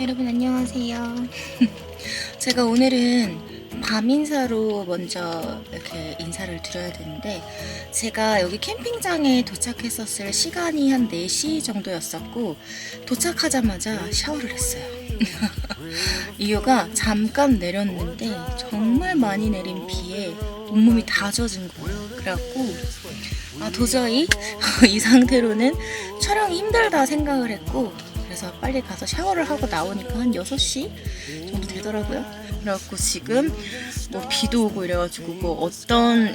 여러분 안녕하세요. 제가 오늘은 밤 인사로 먼저 이렇게 인사를 드려야 되는데 제가 여기 캠핑장에 도착했었을 시간이 한 4시 정도였었고 도착하자마자 샤워를 했어요. 이유가 잠깐 내렸는데 정말 많이 내린 비에 온몸이 다 젖은 거예요. 그래갖고 아 도저히 이 상태로는 촬영이 힘들다 생각을 했고 그래서 빨리 가서 샤워를 하고 나오니까 한 6시 정도 되더라고요. 그래갖고 지금 뭐 비도 오고 이래가지고 뭐 어떤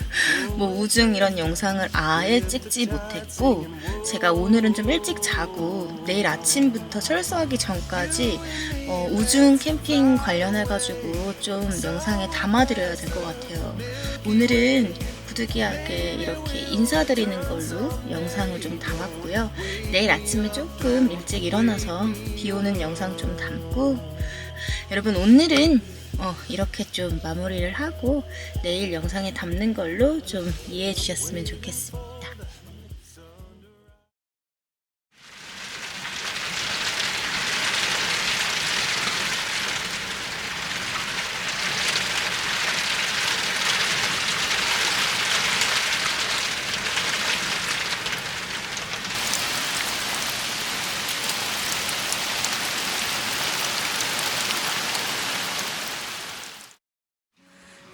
뭐 우중 이런 영상을 아예 찍지 못했고 제가 오늘은 좀 일찍 자고 내일 아침부터 철수하기 전까지 어, 우중 캠핑 관련해가지고 좀 영상에 담아드려야 될 것 같아요. 오늘은 부득이하게 이렇게 인사드리는 걸로 영상을 좀 담았고요. 내일 아침에 조금 일찍 일어나서 비 오는 영상 좀 담고 여러분 오늘은 어, 이렇게 좀 마무리를 하고 내일 영상에 담는 걸로 좀 이해해 주셨으면 좋겠습니다.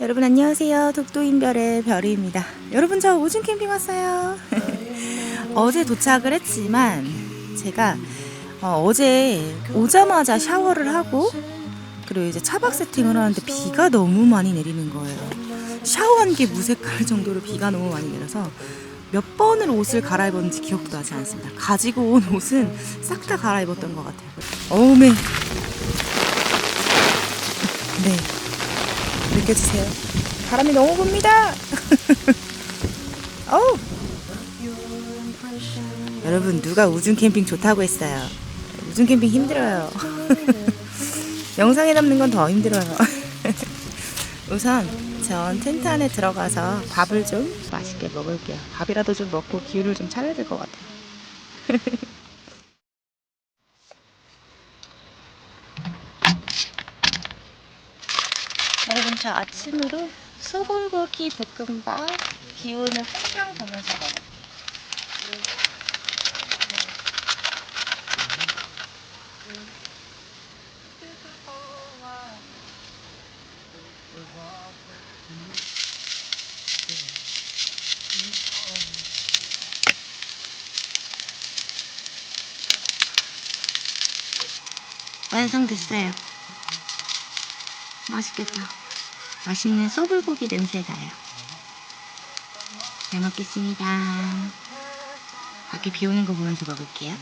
여러분 안녕하세요. 독도인별의 별이입니다. 여러분 저 오줌 캠핑 왔어요. 어제 도착을 했지만 제가 어, 제 오자마자 샤워를 하고 그리고 이제 차박 세팅을 하는데 비가 너무 많이 내리는 거예요. 샤워한 게 무색할 정도로 비가 너무 많이 내려서 몇 번을 옷을 갈아입었는지 기억도 나지 않습니다. 가지고 온 옷은 싹 다 갈아입었던 것 같아요. 어우메. 네. 느껴지세요? 바람이 너무 붑니다. 어우. 여러분 누가 우중 캠핑 좋다고 했어요. 우중 캠핑 힘들어요. 영상에 담는 건 더 힘들어요. 우선 전 텐트 안에 들어가서 밥을 좀 맛있게 먹을게요. 밥이라도 좀 먹고 기운을 좀 차려야 될 것 같아요. 저 아침으로 소불고기 볶음밥 기운을 항상 보면서 먹어요. 완성됐어요. 맛있겠다. 맛있는 소불고기 냄새 나요. 잘 먹겠습니다. 밖에 비 오는 거 보면서 먹을게요.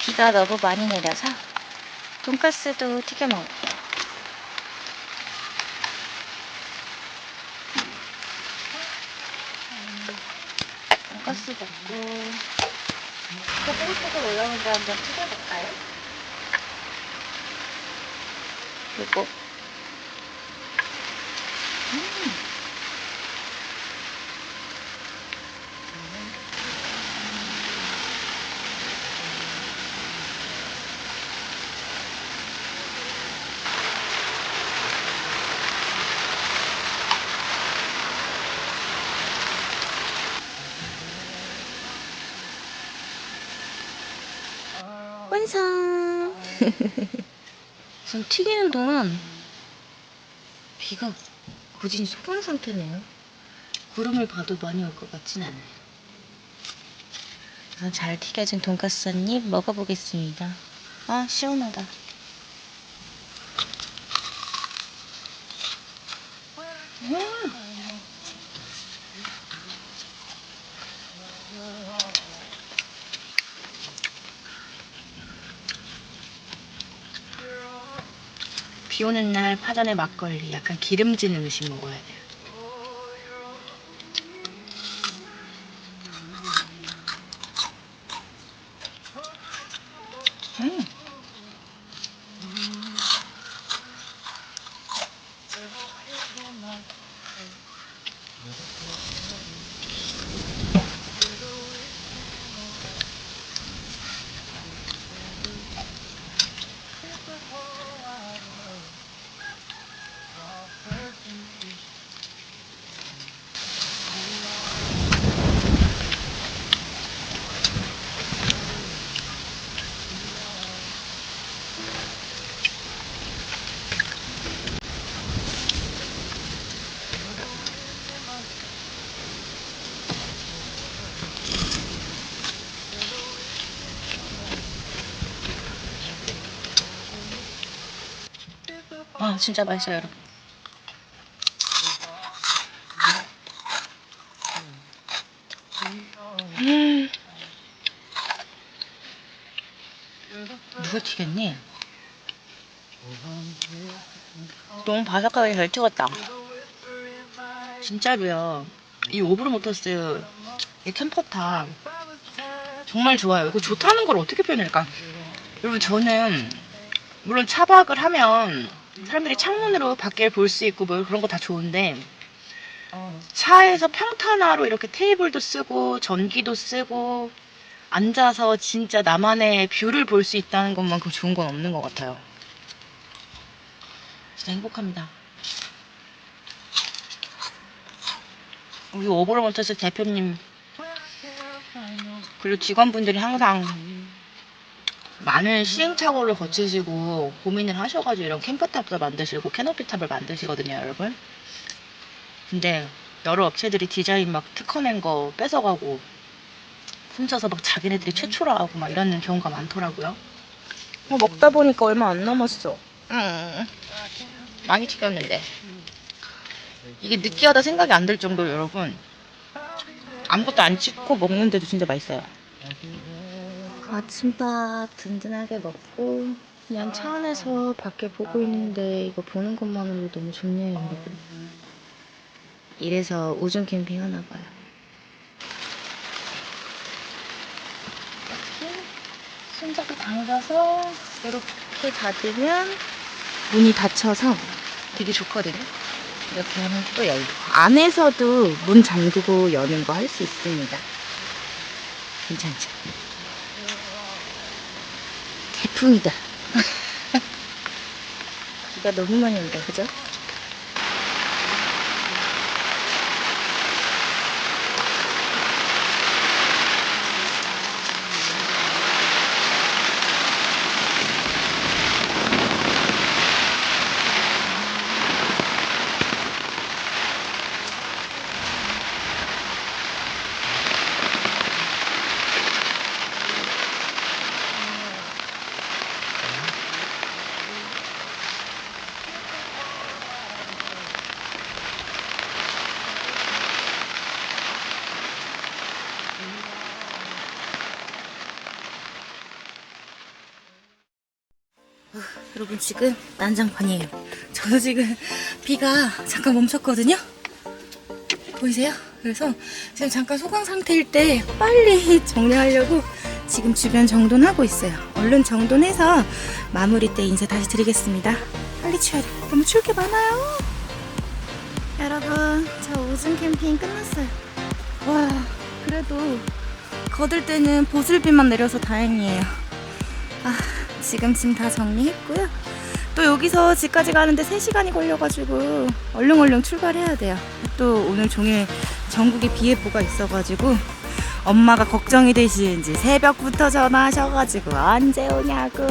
비가 너무 많이 내려서 돈가스도 튀겨 먹을게요. 돈가스 먹고 포글포글 올라오는 거 한번 튀겨볼까요? 그리 완성! 전 튀기는 동안 비가 고진이 소강 상태네요. 구름을 봐도 많이 올 것 같진 않아요. 잘 튀겨진 돈가스 한 입 먹어보겠습니다. 아, 시원하다. 음! 비 오는 날 파전에 막걸리 약간 기름진 음식 먹어야 돼요. 음. 아 진짜 맛있어요 여러분. 음. 누가 튀겼니? 너무 바삭하게 잘 튀겼다. 진짜로요. 이 오브로모터스 이 캠퍼탑 정말 좋아요. 이거 좋다는 걸 어떻게 표현할까? 여러분 저는 물론 차박을 하면 사람들이 창문으로 밖을 볼 수 있고 뭐 그런 거 다 좋은데 차에서 평탄화로 이렇게 테이블도 쓰고 전기도 쓰고 앉아서 진짜 나만의 뷰를 볼 수 있다는 것만큼 좋은 건 없는 것 같아요. 진짜 행복합니다. 우리 오버로먼터스 대표님 그리고 직원분들이 항상 많은 시행착오를 거치시고 고민을 하셔가지고 이런 캠퍼탑도 만드시고 캐노피탑을 만드시거든요, 여러분. 근데 여러 업체들이 디자인 막 특허낸 거 뺏어가고 훔쳐서 막 자기네들이 최초로 하고 막 이러는 경우가 많더라고요. 어, 먹다 보니까 얼마 안 남았어. 음, 많이 튀겼는데. 이게 느끼하다 생각이 안 들 정도로 여러분 아무것도 안 찍고 먹는데도 진짜 맛있어요. 아침밥 든든하게 먹고 그냥 차 안에서 밖에 보고 있는데 이거 보는 것만으로 너무 좋네요 여러분. 이래서 우중 캠핑 하나 봐요. 이렇게 손잡이 당겨서 이렇게 닫으면 문이 닫혀서 되게 좋거든요. 이렇게 하면 또 열고. 안에서도 문 잠그고 여는 거 할 수 있습니다. 괜찮죠? 태풍이다. 비가 너무 많이 온다, 그죠? 여러분 지금 난장판이에요. 저도 지금 비가 잠깐 멈췄거든요. 보이세요? 그래서 지금 잠깐 소강 상태일 때 빨리 정리하려고 지금 주변 정돈하고 있어요. 얼른 정돈해서 마무리 때 인사 다시 드리겠습니다. 빨리 치워야 돼. 너무 추울 게 많아요. 여러분, 저 오줌 캠핑 끝났어요. 와, 그래도 거들 때는 보슬비만 내려서 다행이에요. 아, 지금 짐 다 정리했고요. 또 여기서 집까지 가는데 3시간이 걸려가지고 얼른 출발해야 돼요. 또 오늘 종일 전국에 비 예보가 있어가지고 엄마가 걱정이 되시는지 새벽부터 전화하셔가지고 언제 오냐고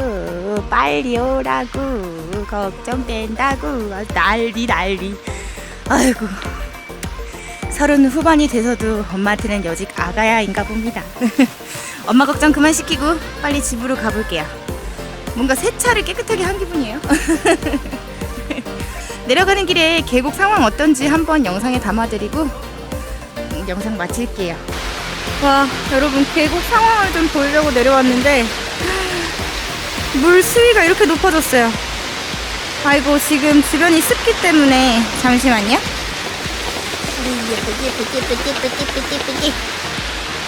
빨리 오라고 걱정된다고. 난리 난리. 아이고. 서른 후반이 돼서도 엄마한테는 여직 아가야인가 봅니다. 엄마 걱정 그만 시키고 빨리 집으로 가볼게요 뭔가 세차를 깨끗하게 한 기분이에요. 내려가는 길에 계곡 상황 어떤지 한번 영상에 담아드리고 음, 영상 마칠게요. 와 여러분 계곡 상황을 좀 보려고 내려왔는데 물 수위가 이렇게 높아졌어요. 아이고 지금 주변이 습기 때문에 잠시만요.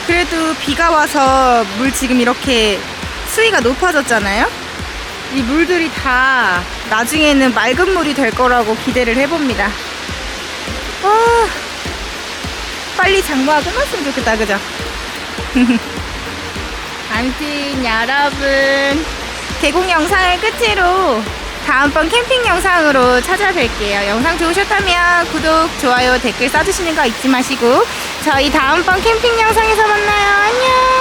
그래도 비가 와서 물 지금 이렇게 수위가 높아졌잖아요. 이 물들이 다 나중에는 맑은 물이 될 거라고 기대를 해봅니다. 와, 빨리 장마가 끝났으면 좋겠다, 그죠? 아무튼 여러분 개공 영상을 끝으로 다음번 캠핑 영상으로 찾아뵐게요. 영상 좋으셨다면 구독, 좋아요, 댓글 써주시는 거 잊지 마시고 저희 다음번 캠핑 영상에서 만나요. 안녕!